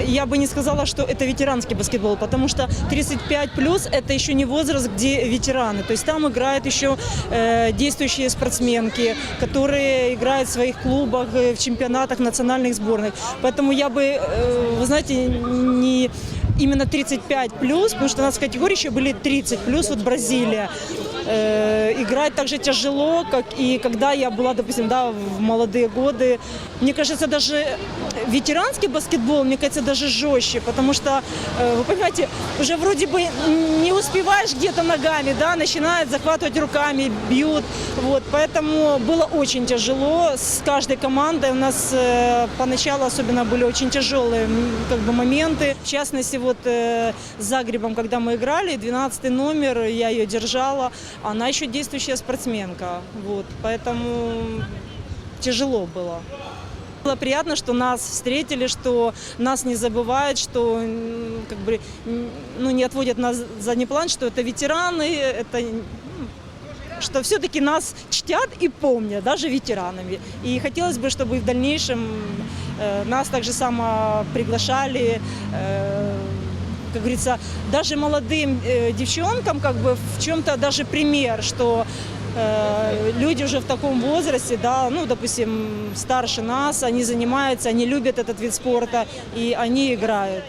Я бы не сказала, что это ветеранский баскетбол, потому что 35 плюс это еще не возраст, где ветераны. То есть там играют еще э, действующие спортсменки, которые играют в своих клубах, э, в чемпионатах национальных сборных. Поэтому я бы, э, вы знаете, не именно 35 плюс, потому что у нас в категории еще были 30 плюс, вот Бразилия. Э, играть так же тяжело, как и когда я была, допустим, да, в молодые годы. Мне кажется, даже ветеранский баскетбол, мне кажется, даже жестче, потому что, э, вы понимаете, уже вроде бы не успеваешь где-то ногами, да, начинают захватывать руками, бьют, вот, поэтому было очень тяжело с каждой командой. У нас э, поначалу особенно были очень тяжелые как бы моменты. В частности, вот э, с Загребом, когда мы играли, 12 номер, я ее держала, она еще действующая спортсменка, вот, поэтому тяжело было. Было приятно, что нас встретили, что нас не забывают, что как бы, ну, не отводят нас задний план, что это ветераны, это что все-таки нас чтят и помнят, даже ветеранами. И хотелось бы, чтобы в дальнейшем э, нас так же само приглашали, э, как говорится, даже молодым э, девчонкам как бы в чем-то даже пример, что э, люди уже в таком возрасте, да, ну, допустим, старше нас, они занимаются, они любят этот вид спорта и они играют.